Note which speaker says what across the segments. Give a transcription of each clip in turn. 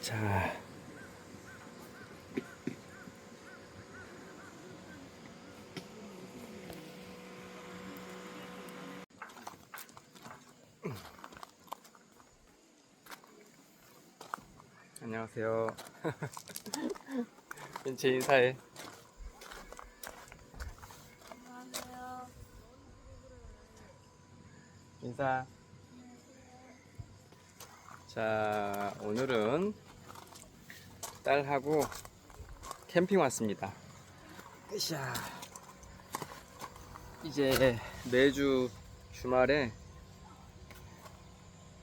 Speaker 1: 자. 안녕하세요. 인체 인사해.
Speaker 2: 안녕하세요.
Speaker 1: 인사. 자, 오늘은 딸하고 캠핑 왔습니다. 으쌰. 이제 매주 주말에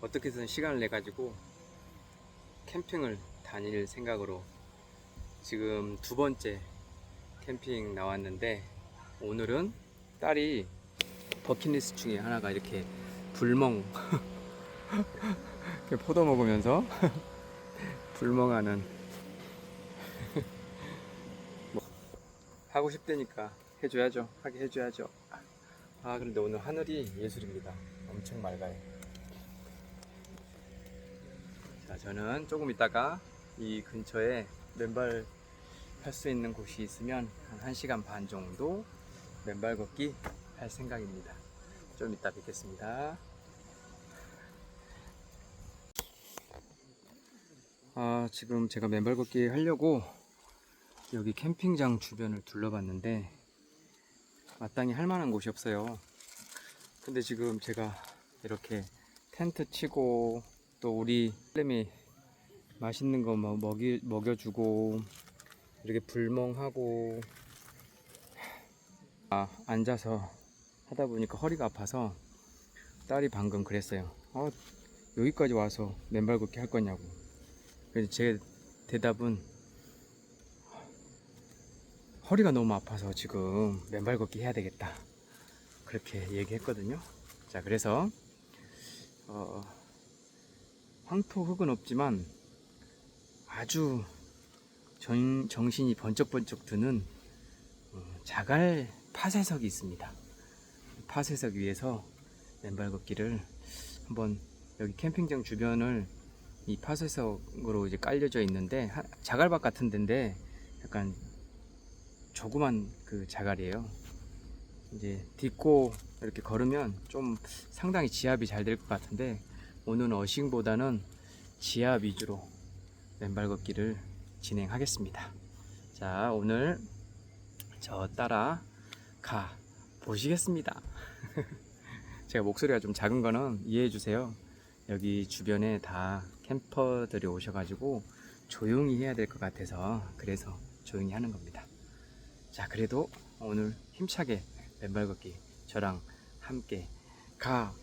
Speaker 1: 어떻게든 시간을 내 가지고 캠핑을 다닐 생각으로 지금 두 번째 캠핑 나왔는데 오늘은 딸이 버킷리스트 중에 하나가 이렇게 불멍 이렇게 포도 먹으면서 불멍하는 하고 싶다니까 해줘야죠. 하게 해줘야죠. 아 그런데 오늘 하늘이 예술입니다. 엄청 맑아요. 자 저는 조금 있다가 이 근처에 맨발 할 수 있는 곳이 있으면 한 1시간 반 정도 맨발 걷기 할 생각입니다. 좀 이따 뵙겠습니다. 아, 지금 제가 맨발 걷기 하려고 여기 캠핑장 주변을 둘러봤는데 마땅히 할 만한 곳이 없어요. 근데 지금 제가 이렇게 텐트 치고 또 우리 딸내미 맛있는 거뭐 먹이, 먹여주고 이렇게 불멍하고 아, 앉아서 하다 보니까 허리가 아파서 딸이 방금 그랬어요. 어, 여기까지 와서 맨발 걷기 할 거냐고. 그래서 제 대답은 허리가 너무 아파서 지금 맨발 걷기 해야 되겠다. 그렇게 얘기했거든요. 자, 그래서 어, 황토 흙은 없지만 아주 정, 정신이 번쩍번쩍 드는 어, 자갈 파쇄석이 있습니다. 파쇄석 위에서 맨발 걷기를 한번 여기 캠핑장 주변을 이 파쇄석으로 이제 깔려져 있는데 하- 자갈밭 같은 데인데 약간 조그만 그 자갈이에요. 이제 딛고 이렇게 걸으면 좀 상당히 지압이 잘 될 것 같은데 오늘은 어싱보다는 지압 위주로 맨발 걷기를 진행하겠습니다. 자 오늘 저 따라 가 보시겠습니다. 제가 목소리가 좀 작은 거는 이해해 주세요. 여기 주변에 다 캠퍼들이 오셔가지고 조용히 해야 될 것 같아서 그래서 조용히 하는 겁니다. 자, 그래도 오늘 힘차게 맨발 걷기 저랑 함께 가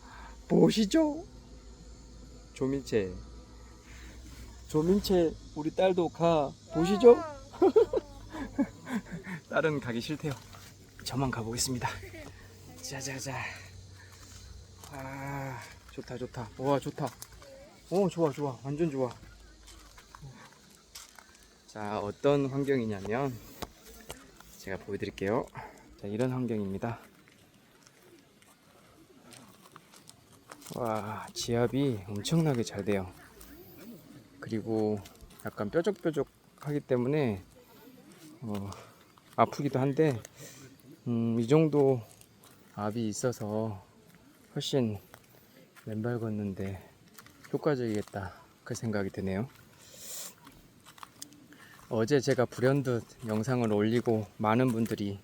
Speaker 1: 보시죠. 조민채, 조민채 우리 딸도 가 보시죠. 딸은 가기 싫대요. 저만 가보겠습니다. 자자자. 아. 좋다 좋다 와 좋다 오 좋아 좋아 완전 좋아 자 어떤 환경이냐면 제가 보여드릴게요. 자 이런 환경입니다. 와 지압이 엄청나게 잘 돼요. 그리고 약간 뾰족뾰족 하기 때문에 어, 아프기도 한데 음, 이 정도 압이 있어서 훨씬 맨발 걷는데 효과적이겠다 그 생각이 드네요 어제 제가 불현듯 영상을 올리고 많은 분들이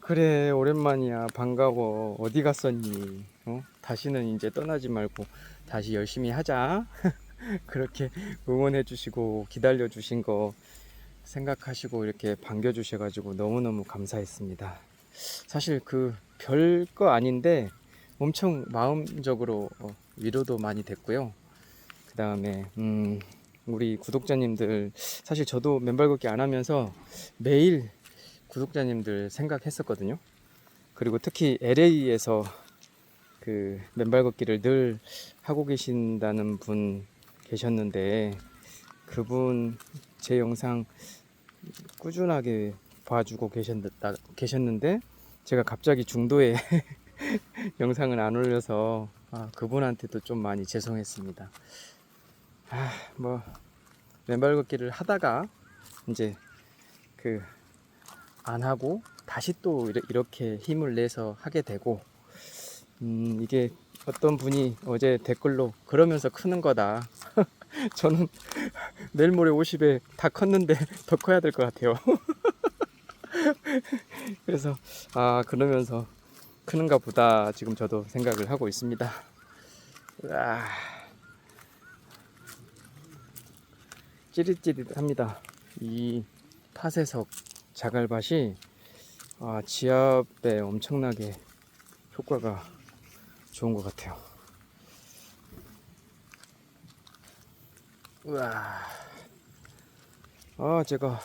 Speaker 1: 그래 오랜만이야. 반가워. 어디 갔었니? 어? 다시는 이제 떠나지 말고 다시 열심히 하자. 그렇게 응원해 주시고 기다려 주신 거 생각하시고 이렇게 반겨 주셔 가지고 너무너무 감사했습니다. 사실 그 별 거 아닌데 엄청 마음적으로 어, 위로도 많이 됐고요. 그 다음에 음, 우리 구독자님들 사실 저도 맨발 걷기 안 하면서 매일 구독자님들 생각했었거든요. 그리고 특히 LA에서 그 맨발 걷기를 늘 하고 계신다는 분 계셨는데 그분 제 영상 꾸준하게 봐주고 계셨다, 계셨는데 제가 갑자기 중도에 영상을 안 올려서 아, 그분한테도 좀 많이 죄송했습니다. 아, 뭐 맨발 걷기를 하다가 이제 그 안 하고 다시 또 이렇- 이렇게 힘을 내서 하게 되고 음 이게 어떤 분이 어제 댓글로 그러면서 크는 거다. 저는 내일 모레 50에 다 컸는데 더 커야 될 것 같아요. 그래서 아 그러면서 크는가 보다 지금 저도 생각을 하고 있습니다. 으아. 찌릿찌릿합니다. 이 파쇄석 자갈밭이 아, 지압에 엄청나게 효과가 좋은 것 같아요. 우와. 아, 제가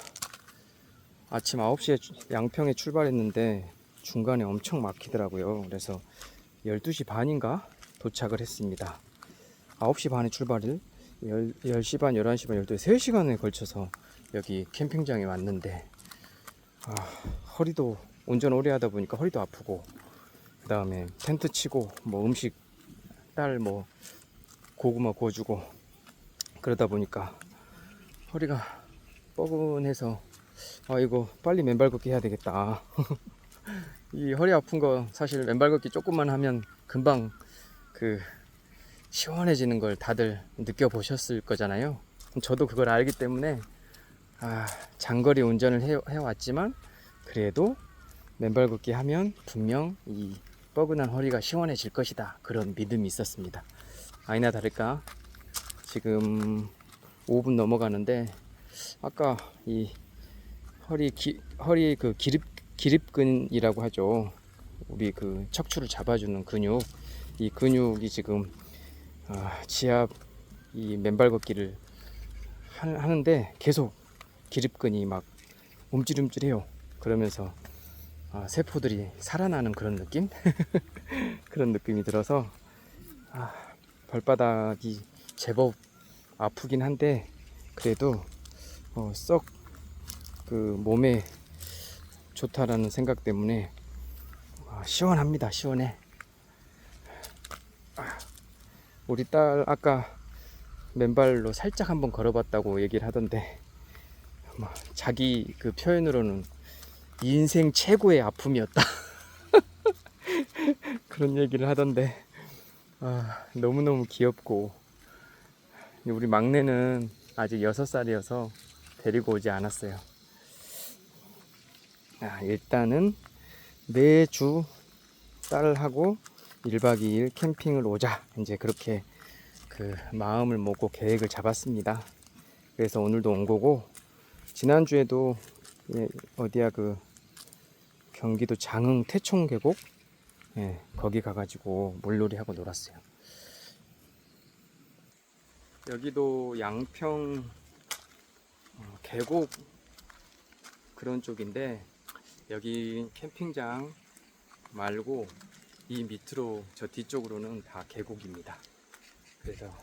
Speaker 1: 아침 9시에 주- 양평에 출발했는데 중간에 엄청 막히더라고요. 그래서 12시 반인가 도착을 했습니다. 9시 반에 출발을 10, 10시 반, 11시 반, 12시, 3시간에 걸쳐서 여기 캠핑장에 왔는데 아, 허리도 운전 오래 하다 보니까 허리도 아프고 그 다음에 텐트 치고 뭐 음식 딸 뭐 고구마 구워주고 그러다 보니까 허리가 뻐근해서 아 이거 빨리 맨발 걷기 해야 되겠다. 이 허리 아픈 거 사실 맨발 걷기 조금만 하면 금방 그 시원해지는 걸 다들 느껴보셨을 거잖아요. 저도 그걸 알기 때문에 아, 장거리 운전을 해, 해왔지만 그래도 맨발 걷기 하면 분명 이 뻐근한 허리가 시원해질 것이다. 그런 믿음이 있었습니다. 아니나 다를까 지금 5분 넘어가는데 아까 이 허리 기, 허리 그 기립 기립근이라고 하죠. 우리 그 척추를 잡아주는 근육. 이 근육이 지금 아, 지압 이 맨발 걷기를 하- 하는데 계속 기립근이 막 움찔움찔해요. 그러면서 아, 세포들이 살아나는 그런 느낌? 그런 느낌이 들어서 아, 발바닥이 제법 아프긴 한데 그래도 어, 썩그 몸에 좋다라는 생각 때문에 아, 시원합니다. 시원해. 아, 우리 딸 아까 맨발로 살짝 한번 걸어봤다고 얘기를 하던데 뭐 자기 그 표현으로는 인생 최고의 아픔이었다. 그런 얘기를 하던데 아, 너무너무 귀엽고. 우리 막내는 아직 6살이어서 데리고 오지 않았어요. 아, 일단은 매주 딸하고 1박 2일 캠핑을 오자. 이제 그렇게 그 마음을 먹고 계획을 잡았습니다. 그래서 오늘도 온 거고 지난주에도 예, 어디야 그 경기도 장흥 태총 계곡? 예, 거기 가가지고 물놀이 하고 놀았어요. 여기도 양평 어, 계곡 그런 쪽인데 여기 캠핑장 말고 이 밑으로 저 뒤쪽으로는 다 계곡입니다. 그래서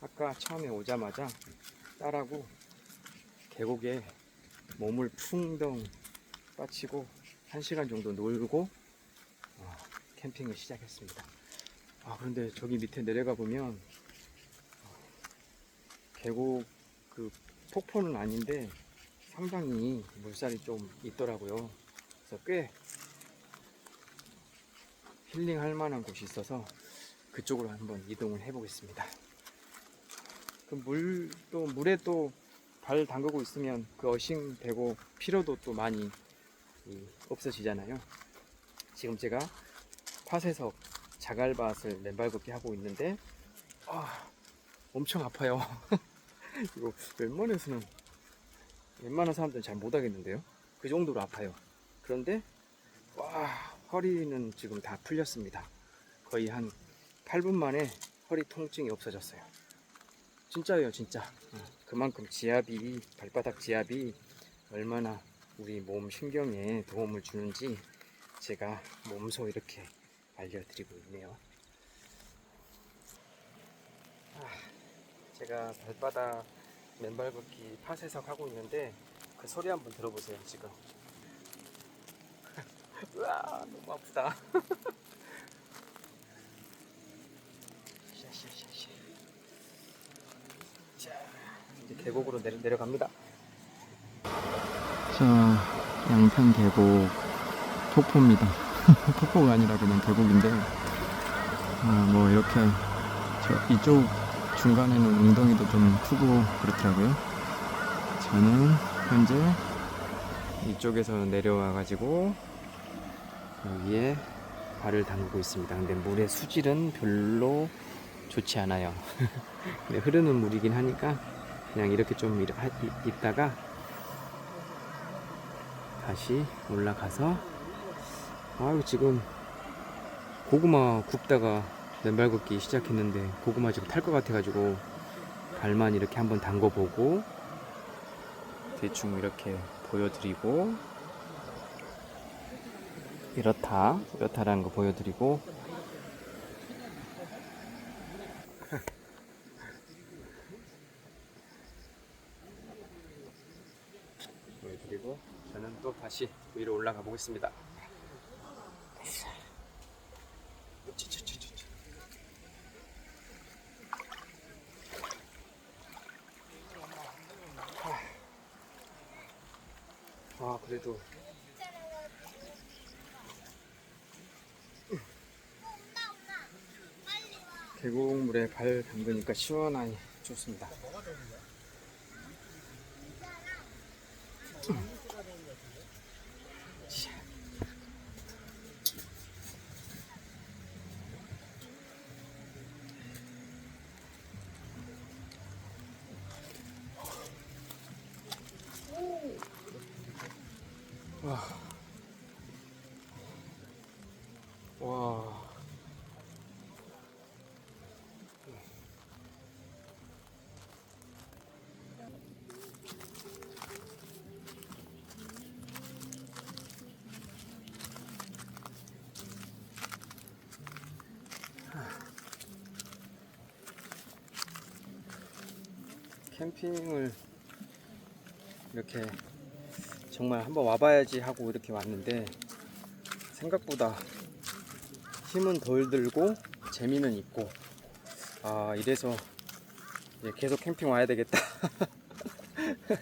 Speaker 1: 아까 처음에 오자마자 딸하고 계곡에 몸을 풍덩 빠치고 한 시간 정도 놀고 어, 캠핑을 시작했습니다. 아 그런데 저기 밑에 내려가 보면 어, 계곡 그 폭포는 아닌데 상당히 물살이 좀 있더라고요. 그래서 꽤 힐링할 만한 곳이 있어서 그쪽으로 한번 이동을 해보겠습니다. 그 물 또 물에 또 발 담그고 있으면 그 어싱 되고 피로도 또 많이 이, 없어지잖아요. 지금 제가 파쇄석 자갈밭을 맨발 걷기 하고 있는데 아, 엄청 아파요. 이거 웬만해서는 웬만한 사람들은 잘 못하겠는데요. 그 정도로 아파요. 그런데 와 허리는 지금 다 풀렸습니다. 거의 한 8분 만에 허리 통증이 없어졌어요. 진짜예요, 진짜. 어, 그만큼 지압이 발바닥 지압이 얼마나 우리 몸 신경에 도움을 주는지 제가 몸소 이렇게 알려드리고 있네요. 아, 제가 발바닥 맨발 걷기 파쇄석 하고 있는데 그 소리 한번 들어보세요 지금. 으아 너무 아프다. 자. 계곡으로 내려, 내려갑니다. 자, 양평 계곡 폭포입니다. 폭포가 아니라 그냥 계곡인데, 아, 뭐 이렇게 저 이쪽 중간에는 웅덩이도 좀 크고 그렇더라고요. 저는 현재 이쪽에서 내려와 가지고 여기에 발을 담그고 있습니다. 근데 물의 수질은 별로 좋지 않아요. 근데 흐르는 물이긴 하니까 그냥 이렇게 좀 있다가 다시 올라가서 아유 지금 고구마 굽다가 맨발 걷기 시작했는데 고구마 지금 탈 것 같아가지고 발만 이렇게 한번 담궈 보고 대충 이렇게 보여드리고 이렇다 이렇다라는 거 보여드리고 보여드리고 저는 또 다시 위로 올라가 보겠습니다. 아 그래도 계곡물에 발 담그니까 시원하니 좋습니다. 와. 캠핑을 이렇게 정말 한번 와봐야지 하고 이렇게 왔는데 생각보다 힘은 덜 들고 재미는 있고 아 이래서 계속 캠핑 와야 되겠다.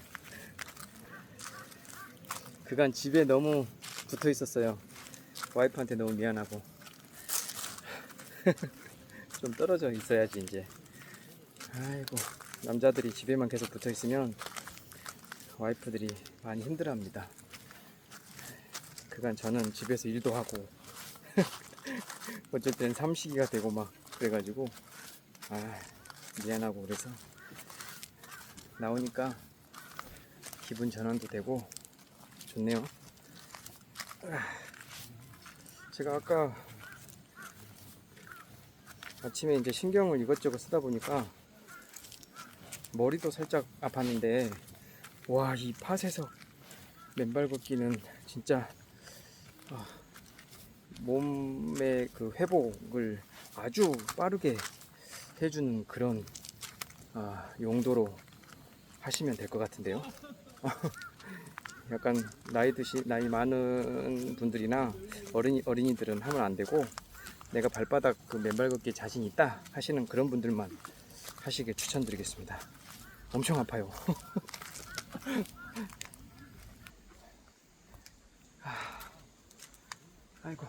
Speaker 1: 그간 집에 너무 붙어 있었어요. 와이프한테 너무 미안하고. 좀 떨어져 있어야지 이제. 아이고 남자들이 집에만 계속 붙어 있으면 와이프들이 많이 힘들어합니다 그간 저는 집에서 일도 하고 땐 삼식이가 되고 막 그래가지고 아 미안하고 그래서 나오니까 기분 전환도 되고 좋네요. 아, 제가 아까 아침에 이제 신경을 이것저것 쓰다 보니까 머리도 살짝 아팠는데 와 이 팥에서 맨발 걷기는 진짜 아, 몸의 그 회복을 아주 빠르게 해주는 그런 아, 용도로 하시면 될 것 같은데요. 약간 나이 드시 나이 많은 분들이나 어린이 어린이들은 하면 안 되고 내가 발바닥 그 맨발 걷기 자신 있다 하시는 그런 분들만 하시길 추천드리겠습니다. 엄청 아파요. 아, 아이고.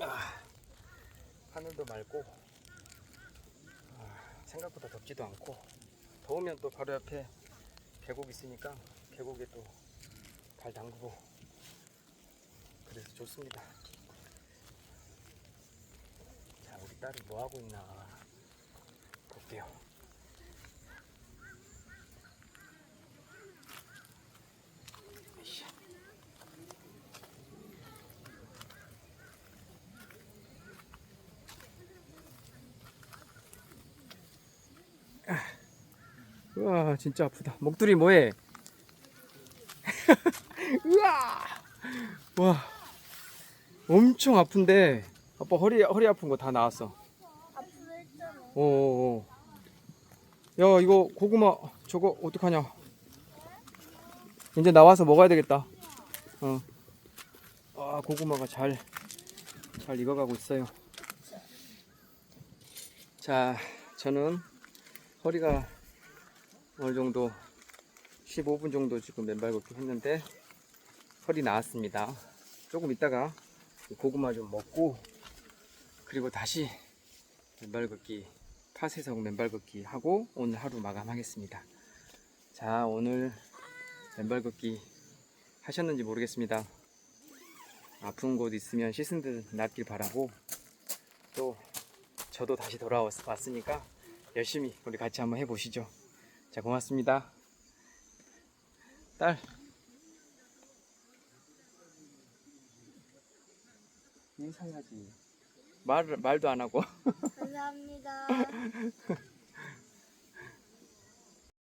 Speaker 1: 아, 하늘도 맑고 아, 생각보다 덥지도 않고 더우면 또 바로 옆에 계곡 있으니까 계곡에 또 발 담그고 그래서 좋습니다. 자 우리 딸이 뭐 하고 있나 볼게요. 우와 진짜 아프다. 목도리 뭐해? 우와! 와. 엄청 아픈데. 아빠 허리 허리 아픈 거 다 나았어.
Speaker 2: 아프다 했잖아.
Speaker 1: 어어어 야 이거 고구마 저거 어떡하냐? 이제 나와서 먹어야 되겠다. 어 아 고구마가 잘 잘 익어가고 있어요. 자 저는 허리가 어느 정도 15분 정도 지금 맨발 걷기 했는데 허리 나았습니다. 조금 있다가 고구마 좀 먹고 그리고 다시 맨발 걷기 파세석 맨발 걷기 하고 오늘 하루 마감하겠습니다. 자 오늘 맨발 걷기 하셨는지 모르겠습니다. 아픈 곳 있으면 씻은 듯 낫길 바라고 또 저도 다시 돌아왔으니까 열심히 우리 같이 한번 해보시죠. 자 고맙습니다. 딸 인사해야지 말 말도 안 하고
Speaker 2: 감사합니다.